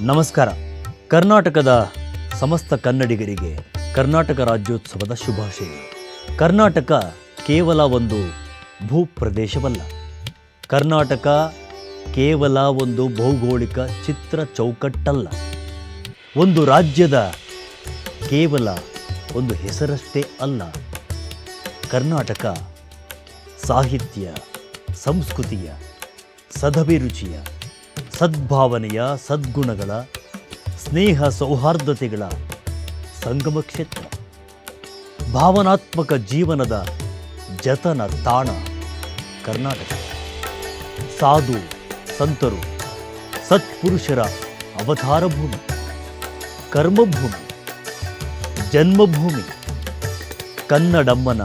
ನಮಸ್ಕಾರ. ಕರ್ನಾಟಕದ ಸಮಸ್ತ ಕನ್ನಡಿಗರಿಗೆ ಕರ್ನಾಟಕ ರಾಜ್ಯೋತ್ಸವದ ಶುಭಾಶಯ. ಕರ್ನಾಟಕ ಕೇವಲ ಒಂದು ಭೂಪ್ರದೇಶವಲ್ಲ. ಕರ್ನಾಟಕ ಕೇವಲ ಒಂದು ಭೌಗೋಳಿಕ ಚಿತ್ರ ಚೌಕಟ್ಟಲ್ಲ. ಒಂದು ರಾಜ್ಯದ ಕೇವಲ ಒಂದು ಹೆಸರಷ್ಟೇ ಅಲ್ಲ. ಕರ್ನಾಟಕ ಸಾಹಿತ್ಯ, ಸಂಸ್ಕೃತಿಯ, ಸದಭಿರುಚಿಯ ಸದ್ಭಾವನೆಯ ಸದ್ಗುಣಗಳ, ಸ್ನೇಹ ಸೌಹಾರ್ದತೆಗಳ ಸಂಗಮ ಕ್ಷೇತ್ರ. ಭಾವನಾತ್ಮಕ ಜೀವನದ ಜತನ ತಾಣ, ಕರ್ನಾಟಕ. ಸಾಧು, ಸಂತರು, ಸತ್ಪುರುಷರ ಅವತಾರ ಭೂಮಿ ಕರ್ಮಭೂಮಿ, ಜನ್ಮಭೂಮಿ, ಕನ್ನಡಮ್ಮನ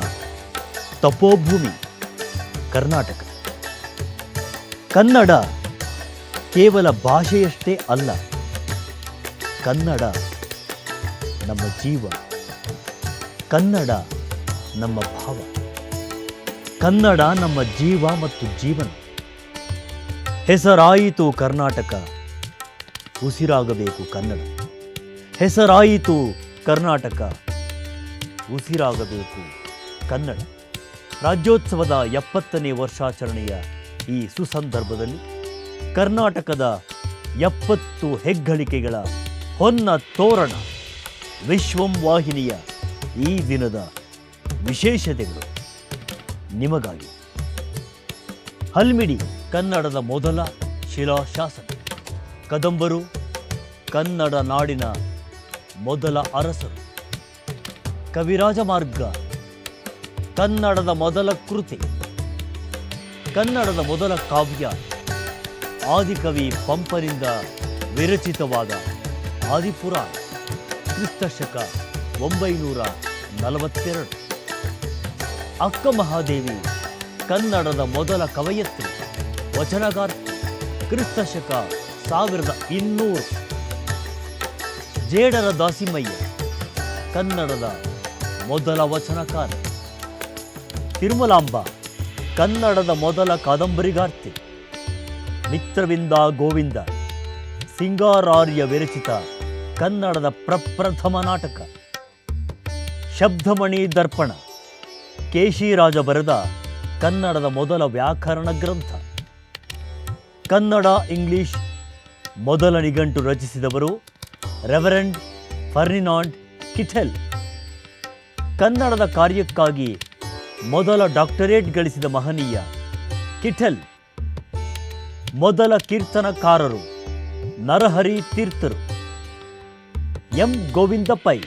ತಪೋಭೂಮಿ, ಕರ್ನಾಟಕ. ಕನ್ನಡ ಕೇವಲ ಭಾಷೆಯಷ್ಟೇ ಅಲ್ಲ, ಕನ್ನಡ ನಮ್ಮ ಜೀವ, ಕನ್ನಡ ನಮ್ಮ ಭಾವ, ಕನ್ನಡ ನಮ್ಮ ಜೀವ ಮತ್ತು ಜೀವನ. ಹೆಸರಾಯಿತು ಕರ್ನಾಟಕ, ಉಸಿರಾಗಬೇಕು ಕನ್ನಡ. ಹೆಸರಾಯಿತು ಕರ್ನಾಟಕ, ಉಸಿರಾಗಬೇಕು ಕನ್ನಡ. ರಾಜ್ಯೋತ್ಸವದ ಎಪ್ಪತ್ತನೇ ವರ್ಷಾಚರಣೆಯ ಈ ಸುಸಂದರ್ಭದಲ್ಲಿ ಕರ್ನಾಟಕದ ಎಪ್ಪತ್ತು ಹೆಗ್ಗಳಿಕೆಗಳ ಹೊನ್ನ ತೋರಣ ವಿಶ್ವಂ ವಾಹಿನಿಯ ಈ ದಿನದ ವಿಶೇಷತೆಗಳು. ನಿಮಗಾಗಿ ಹಲ್ಮಿಡಿ ಕನ್ನಡದ ಮೊದಲ ಶಿಲಾಶಾಸನ ಕದಂಬರು, ಕನ್ನಡ ನಾಡಿನ ಮೊದಲ ಅರಸರು, ಕವಿರಾಜ ಮಾರ್ಗ, ಕನ್ನಡದ ಮೊದಲ ಕೃತಿ, ಕನ್ನಡದ ಮೊದಲ ಕಾವ್ಯ ಆದಿಕವಿ ಪಂಪರಿಂದ ವಿರಚಿತವಾದ ಆದಿಪುರ ಕ್ರಿಸ್ತಶಕ ಒಂಬೈನೂರ ನಲವತ್ತೆರಡು. ಅಕ್ಕ ಮಹಾದೇವಿ, ಕನ್ನಡದ ಮೊದಲ ಕವಯತ್ರಿ, ವಚನಗಾರ್ತಿ ಕ್ರಿಸ್ತಶಕ ಸಾವಿರದ ಇನ್ನೂರು. ಜೇಡರ ದಾಸಿಮಯ್ಯ, ಕನ್ನಡದ ಮೊದಲ ವಚನಕಾರ ತಿರುಮಲಾಂಬ, ಕನ್ನಡದ ಮೊದಲ ಕಾದಂಬರಿಗಾರ್ತಿ. ಮಿತ್ರವಿಂದ ಗೋವಿಂದ, ಸಿಂಗಾರಾರ್ಯ ವಿರಚಿತ ಕನ್ನಡದ ಪ್ರಪ್ರಥಮ ನಾಟಕ. ಶಬ್ದಮಣಿ ದರ್ಪಣ, ಕೇಶಿರಾಜ ಬರೆದ ಕನ್ನಡದ ಮೊದಲ ವ್ಯಾಕರಣ ಗ್ರಂಥ. ಕನ್ನಡ, ಇಂಗ್ಲಿಷ್ ಮೊದಲ ನಿಘಂಟು ರಚಿಸಿದವರು ರೆವರೆಂಡ್ ಫರ್ನಿನಾಂಡ್ ಕಿಠೆಲ್ ಕನ್ನಡದ ಕಾರ್ಯಕ್ಕಾಗಿ ಮೊದಲ ಡಾಕ್ಟರೇಟ್ ಗಳಿಸಿದ ಮಹನೀಯ ಕಿಟೆಲ್. ಮೊದಲ ಕೀರ್ತನಕಾರರು ನರಹರಿ ತೀರ್ಥರು. ಎಂ. ಗೋವಿಂದ ಪೈ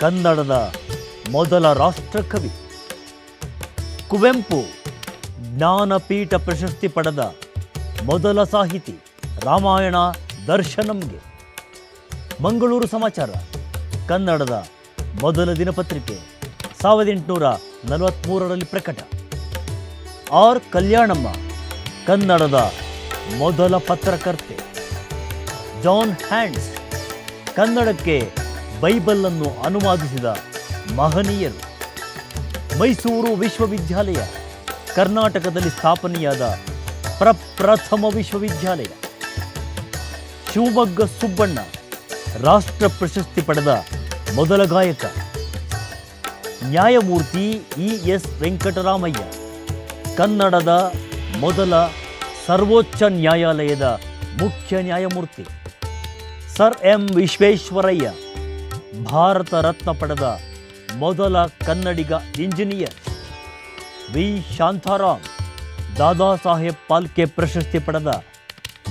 ಕನ್ನಡದ ಮೊದಲ ರಾಷ್ಟ್ರಕವಿ. ಕುವೆಂಪು, ಜ್ಞಾನಪೀಠ ಪ್ರಶಸ್ತಿ ಪಡೆದ ಮೊದಲ ಸಾಹಿತಿ ರಾಮಾಯಣ ದರ್ಶನಂಗೆ. ಮಂಗಳೂರು ಸಮಾಚಾರ, ಕನ್ನಡದ ಮೊದಲ ದಿನಪತ್ರಿಕೆ, ಸಾವಿರದ ಎಂಟುನೂರ ನಲವತ್ತ್ಮೂರರಲ್ಲಿ ಪ್ರಕಟ. ಆರ್. ಕಲ್ಯಾಣಮ್ಮ, ಕನ್ನಡದ ಮೊದಲ ಪತ್ರಕರ್ತೆ. ಜಾನ್ ಹ್ಯಾಂಡ್ಸ್, ಕನ್ನಡಕ್ಕೆ ಬೈಬಲನ್ನು ಅನುವಾದಿಸಿದ ಮಹನೀಯರು. ಮೈಸೂರು ವಿಶ್ವವಿದ್ಯಾಲಯ, ಕರ್ನಾಟಕದಲ್ಲಿ ಸ್ಥಾಪನೆಯಾದ ಪ್ರಪ್ರಥಮ ವಿಶ್ವವಿದ್ಯಾಲಯ. ಶಿವಮೊಗ್ಗ ಸುಬ್ಬಣ್ಣ, ರಾಷ್ಟ್ರ ಪ್ರಶಸ್ತಿ ಪಡೆದ ಮೊದಲ ಗಾಯಕ. ನ್ಯಾಯಮೂರ್ತಿ ಇ ಎಸ್ ವೆಂಕಟರಾಮಯ್ಯ, ಕನ್ನಡದ ಮೊದಲ ಸರ್ವೋಚ್ಚ ನ್ಯಾಯಾಲಯದ ಮುಖ್ಯ ನ್ಯಾಯಮೂರ್ತಿ ಸರ್ ಎಂ ವಿಶ್ವೇಶ್ವರಯ್ಯ, ಭಾರತ ರತ್ನ ಪಡೆದ ಮೊದಲ ಕನ್ನಡಿಗ ಇಂಜಿನಿಯರ್ ವಿ. ಶಾಂತಾರಾಮ್ ದಾದಾ ಸಾಹೇಬ್ ಪಾಲ್ಕೆ ಪ್ರಶಸ್ತಿ ಪಡೆದ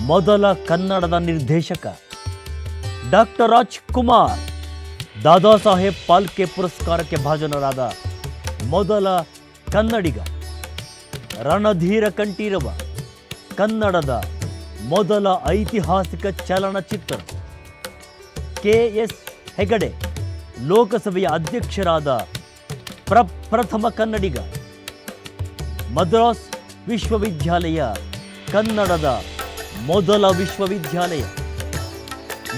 ಮೊದಲ ಕನ್ನಡದ ನಿರ್ದೇಶಕ ಡಾಕ್ಟರ್ ರಾಜ್ಕುಮಾರ್ ದಾದಾ ಸಾಹೇಬ್ ಪಾಲ್ಕೆ ಪುರಸ್ಕಾರಕ್ಕೆ ಭಾಜನರಾದ ಮೊದಲ ಕನ್ನಡಿಗ ರಣಧೀರ ಕಂಠೀರವ ಕನ್ನಡದ ಮೊದಲ ಐತಿಹಾಸಿಕ ಚಲನಚಿತ್ರ. ಕೆ ಎಸ್ ಹೆಗಡೆ ಲೋಕಸಭೆಯ ಅಧ್ಯಕ್ಷರಾದ ಪ್ರಪ್ರಥಮ ಕನ್ನಡಿಗ. ಮದ್ರಾಸ್ ವಿಶ್ವವಿದ್ಯಾಲಯ ಕನ್ನಡದ ಮೊದಲ ವಿಶ್ವವಿದ್ಯಾಲಯ.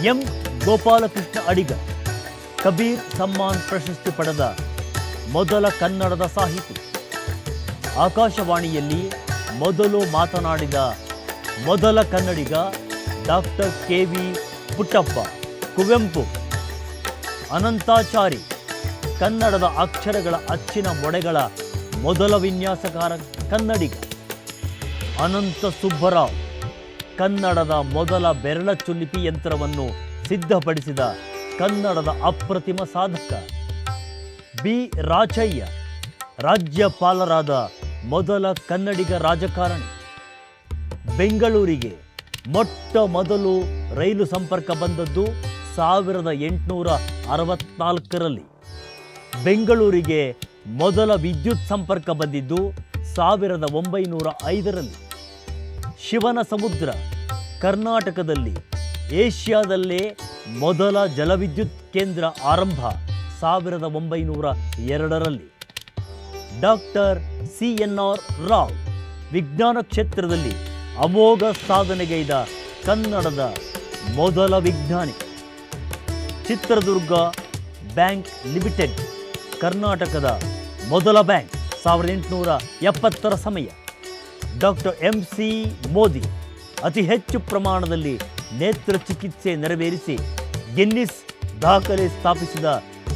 ಎಂ. ಗೋಪಾಲಕೃಷ್ಣ ಅಡಿಗ, ಕಬೀರ್ ಸಮ್ಮಾನ್ ಪ್ರಶಸ್ತಿ ಪಡೆದ ಮೊದಲ ಕನ್ನಡದ ಸಾಹಿತಿ. ಆಕಾಶವಾಣಿಯಲ್ಲಿ ಮೊದಲು ಮಾತನಾಡಿದ ಮೊದಲ ಕನ್ನಡಿಗ doctor K V Puttappa. Kuvempu. Anantachari. ಕನ್ನಡದ ಅಕ್ಷರಗಳ ಅಚ್ಚಿನ ಮೊಡೆಗಳ ಮೊದಲ ವಿನ್ಯಾಸಕಾರ ಕನ್ನಡಿಗ. ಅನಂತ ಸುಬ್ಬರಾವ್. ಕನ್ನಡದ ಮೊದಲ ಬೆರಳಚ್ಚುಲಿಪಿ ಯಂತ್ರವನ್ನು ಸಿದ್ಧಪಡಿಸಿದ ಕನ್ನಡದ ಅಪ್ರತಿಮ ಸಾಧಕ. ಬಿ. ರಾಚಯ್ಯ. ರಾಜ್ಯಪಾಲರಾದ ಮೊದಲ ಕನ್ನಡಿಗ ರಾಜಕಾರಣಿ. ಬೆಂಗಳೂರಿಗೆ ಮೊಟ್ಟ ಮೊದಲು ರೈಲು ಸಂಪರ್ಕ ಬಂದದ್ದು ಸಾವಿರದ ಎಂಟುನೂರ ಅರವತ್ನಾಲ್ಕರಲ್ಲಿ. ಬೆಂಗಳೂರಿಗೆ ಮೊದಲ ವಿದ್ಯುತ್ ಸಂಪರ್ಕ ಬಂದಿದ್ದು ಸಾವಿರದ ಒಂಬೈನೂರ ಐದರಲ್ಲಿ. ಶಿವನ ಸಮುದ್ರ ಕರ್ನಾಟಕದಲ್ಲಿ ಏಷ್ಯಾದಲ್ಲೇ ಮೊದಲ ಜಲವಿದ್ಯುತ್ ಕೇಂದ್ರ ಆರಂಭ ಸಾವಿರದ ಒಂಬೈನೂರ ಎರಡರಲ್ಲಿ. Doctor C N R Rao, ವಿಜ್ಞಾನ ಕ್ಷೇತ್ರದಲ್ಲಿ ಅಮೋಘ ಸಾಧನೆಗೈದ ಕನ್ನಡದ ಮೊದಲ ವಿಜ್ಞಾನಿ. ಚಿತ್ರದುರ್ಗ ಬ್ಯಾಂಕ್ ಲಿಮಿಟೆಡ್, ಕರ್ನಾಟಕದ ಮೊದಲ ಬ್ಯಾಂಕ್, ಸಾವಿರದ ಎಂಟುನೂರ ಎಪ್ಪತ್ತರ ಸಮಯ. ಡಾಕ್ಟರ್ ಎಂ ಸಿ ಮೋದಿ, ಅತಿ ಹೆಚ್ಚು ಪ್ರಮಾಣದಲ್ಲಿ ನೇತ್ರ ಚಿಕಿತ್ಸೆ ನೆರವೇರಿಸಿ ಗಿನ್ನಿಸ್ ದಾಖಲೆ ಸ್ಥಾಪಿಸಿದ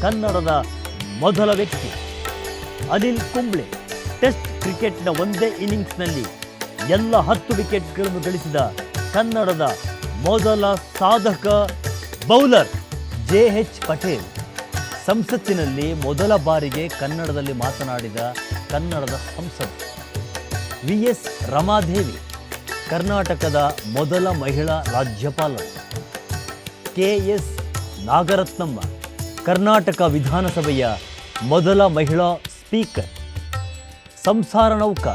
ಕನ್ನಡದ ಮೊದಲ ವ್ಯಕ್ತಿ. ಅನಿಲ್ ಕುಂಬ್ಳೆ ಟೆಸ್ಟ್ ಕ್ರಿಕೆಟ್ನ ಒಂದೇ ಇನ್ನಿಂಗ್ಸ್ನಲ್ಲಿ ಎಲ್ಲ ಹತ್ತು ವಿಕೆಟ್ಗಳನ್ನು ಗಳಿಸಿದ ಕನ್ನಡದ ಮೊದಲ ಸಾಧಕ ಬೌಲರ್ ಜೆ ಎಚ್ ಪಟೇಲ್. ಸಂಸತ್ತಿನಲ್ಲಿ ಮೊದಲ ಬಾರಿಗೆ ಕನ್ನಡದಲ್ಲಿ ಮಾತನಾಡಿದ ಕನ್ನಡದ ಸಂಸದ ವಿ ಎಸ್ ರಮಾದೇವಿ, ಕರ್ನಾಟಕದ ಮೊದಲ ಮಹಿಳಾ ರಾಜ್ಯಪಾಲ. ಕೆ ಎಸ್ ನಾಗರತ್ನಮ್ಮ, ಕರ್ನಾಟಕ ವಿಧಾನಸಭೆಯ ಮೊದಲ ಮಹಿಳಾ ಸ್ಪೀಕರ್ ಸಂಸಾರ ನೌಕ,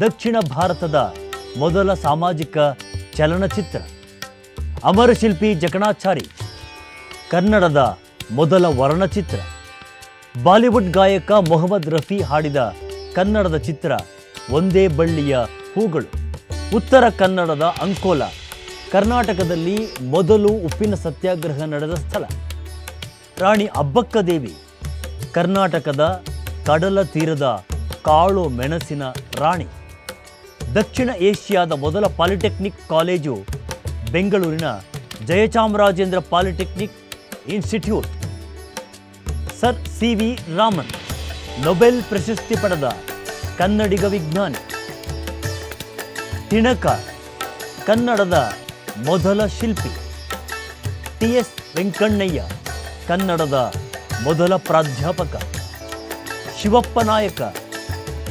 ದಕ್ಷಿಣ ಭಾರತದ ಮೊದಲ ಸಾಮಾಜಿಕ ಚಲನಚಿತ್ರ, ಅಮರಶಿಲ್ಪಿ ಜಕಣಾಚಾರಿ, ಕನ್ನಡದ ಮೊದಲ ವರ್ಣಚಿತ್ರ, ಬಾಲಿವುಡ್ ಗಾಯಕ ಮೊಹಮ್ಮದ್ ರಫಿ ಹಾಡಿದ ಕನ್ನಡದ ಚಿತ್ರ ಒಂದೇ ಬಳ್ಳಿಯ ಹೂಗಳು, ಉತ್ತರ ಕನ್ನಡದ ಅಂಕೋಲ, ಕರ್ನಾಟಕದಲ್ಲಿ ಮೊದಲು ಉಪ್ಪಿನ ಸತ್ಯಾಗ್ರಹ ನಡೆದ ಸ್ಥಳ, ರಾಣಿ ಅಬ್ಬಕ್ಕ ದೇವಿ, ಕರ್ನಾಟಕದ ಕಡಲ ತೀರದ ಕಾಳು ಮೆಣಸಿನ ರಾಣಿ. ದಕ್ಷಿಣ ಏಷ್ಯಾದ ಮೊದಲ ಪಾಲಿಟೆಕ್ನಿಕ್ ಕಾಲೇಜು ಬೆಂಗಳೂರಿನ Jayachamarajendra polytechnic institute. Sir C V Raman, Nobel ಪ್ರಶಸ್ತಿ ಪಡೆದ ಕನ್ನಡಿಗ ವಿಜ್ಞಾನಿ. ತಿಣಕ, ಕನ್ನಡದ ಮೊದಲ ಶಿಲ್ಪಿ. ಟಿ ಎಸ್ ವೆಂಕಣ್ಣಯ್ಯ, ಕನ್ನಡದ ಮೊದಲ ಪ್ರಾಧ್ಯಾಪಕ. ಶಿವಪ್ಪ ನಾಯಕ.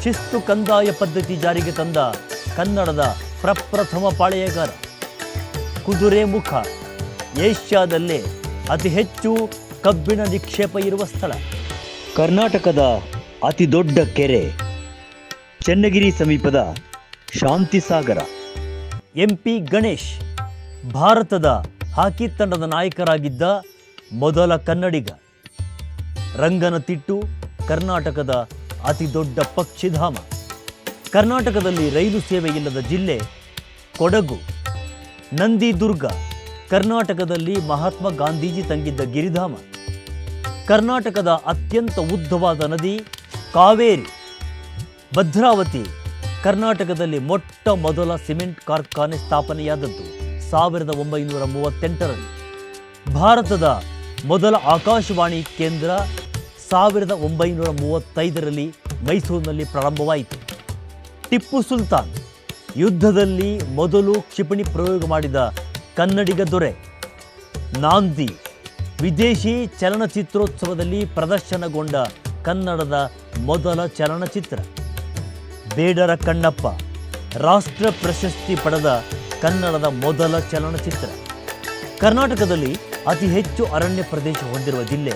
ಶಿಸ್ತು ಕಂದಾಯ ಪದ್ಧತಿ ಜಾರಿಗೆ ತಂದ ಕನ್ನಡದ ಪ್ರಪ್ರಥಮ ಪಾಳೆಯಗಾರ. ಕುದುರೆ ಮುಖ. ಏಷ್ಯಾದಲ್ಲೇ ಅತಿ ಹೆಚ್ಚು ಕಬ್ಬಿಣ ನಿಕ್ಷೇಪ ಇರುವ ಸ್ಥಳ. ಕರ್ನಾಟಕದ ಅತಿ ದೊಡ್ಡ ಕೆರೆ. ಚನ್ನಗಿರಿ ಸಮೀಪದ ಶಾಂತಿಸಾಗರ ಎಂ ಪಿ ಗಣೇಶ್. ಭಾರತದ ಹಾಕಿ ತಂಡದ ನಾಯಕರಾಗಿದ್ದ ಮೊದಲ ಕನ್ನಡಿಗ. ರಂಗನತಿಟ್ಟು ಕರ್ನಾಟಕದ ಅತಿ ದೊಡ್ಡ ಪಕ್ಷಿಧಾಮ. ಕರ್ನಾಟಕದಲ್ಲಿ ರೈಲು ಸೇವೆ ಇಲ್ಲದ ಜಿಲ್ಲೆ ಕೊಡಗು. ನಂದಿದುರ್ಗ, ಕರ್ನಾಟಕದಲ್ಲಿ ಮಹಾತ್ಮ ಗಾಂಧೀಜಿ ತಂಗಿದ್ದ ಗಿರಿಧಾಮ. ಕರ್ನಾಟಕದ ಅತ್ಯಂತ ಉದ್ದವಾದ ನದಿ ಕಾವೇರಿ. ಭದ್ರಾವತಿ, ಕರ್ನಾಟಕದಲ್ಲಿ ಮೊಟ್ಟ ಮೊದಲ ಸಿಮೆಂಟ್ ಕಾರ್ಖಾನೆ ಸ್ಥಾಪನೆಯಾದದ್ದು ಸಾವಿರದ ಒಂಬೈನೂರ ಮೂವತ್ತೆಂಟರಲ್ಲಿ. ಭಾರತದ ಮೊದಲ ಆಕಾಶವಾಣಿ ಕೇಂದ್ರ ಸಾವಿರದ ಒಂಬೈನೂರ ಮೂವತ್ತೈದರಲ್ಲಿ ಮೈಸೂರಿನಲ್ಲಿ ಪ್ರಾರಂಭವಾಯಿತು. ಟಿಪ್ಪು ಸುಲ್ತಾನ್ ಯುದ್ಧದಲ್ಲಿ ಮೊದಲು ಕ್ಷಿಪಣಿ ಪ್ರಯೋಗ ಮಾಡಿದ ಕನ್ನಡಿಗ ದೊರೆ. ನಾಂದಿ ವಿದೇಶಿ ಚಲನಚಿತ್ರೋತ್ಸವದಲ್ಲಿ ಪ್ರದರ್ಶನಗೊಂಡ ಕನ್ನಡದ ಮೊದಲ ಚಲನಚಿತ್ರ. ಬೇಡರ ಕಣ್ಣಪ್ಪ ರಾಷ್ಟ್ರ ಪ್ರಶಸ್ತಿ ಪಡೆದ ಕನ್ನಡದ ಮೊದಲ ಚಲನಚಿತ್ರ. ಕರ್ನಾಟಕದಲ್ಲಿ ಅತಿ ಹೆಚ್ಚು ಅರಣ್ಯ ಪ್ರದೇಶ ಹೊಂದಿರುವ ಜಿಲ್ಲೆ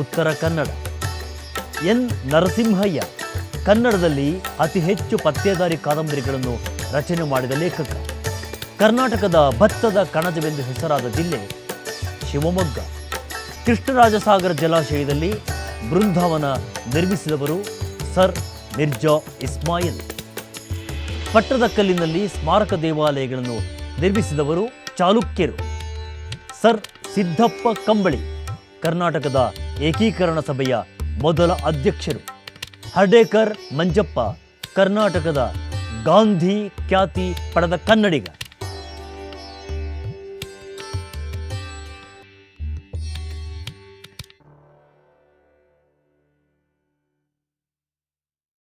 ಉತ್ತರ ಕನ್ನಡ. ಎನ್ ನರಸಿಂಹಯ್ಯ. ಕನ್ನಡದಲ್ಲಿ ಅತಿ ಹೆಚ್ಚು ಪತ್ತೇದಾರಿ ಕಾದಂಬರಿಗಳನ್ನು ರಚನೆ ಮಾಡಿದ ಲೇಖಕ. ಕರ್ನಾಟಕದ ಭತ್ತದ ಕಣಜವೆಂದು ಹೆಸರಾದ ಜಿಲ್ಲೆ ಶಿವಮೊಗ್ಗ. ಕೃಷ್ಣರಾಜಸಾಗರ ಜಲಾಶಯದಲ್ಲಿ ಬೃಂದಾವನ ನಿರ್ಮಿಸಿದವರು ಸರ್ ಮಿರ್ಜಾ ಇಸ್ಮಾಯಿಲ್. ಪಟ್ಟದಕಲ್ಲಿನಲ್ಲಿ ಸ್ಮಾರಕ ದೇವಾಲಯಗಳನ್ನು ನಿರ್ಮಿಸಿದವರು ಚಾಲುಕ್ಯರು. ಸರ್ ಸಿದ್ದಪ್ಪ ಕಂಬಳಿ, ಕರ್ನಾಟಕದ ಏಕೀಕರಣ ಸಭೆಯ ಮೊದಲ ಅಧ್ಯಕ್ಷರು. ಹರ್ಡೇಕರ್ ಮಂಜಪ್ಪ ಕರ್ನಾಟಕದ ಗಾಂಧಿ ಖ್ಯಾತಿ ಪಡೆದ ಕನ್ನಡಿಗ.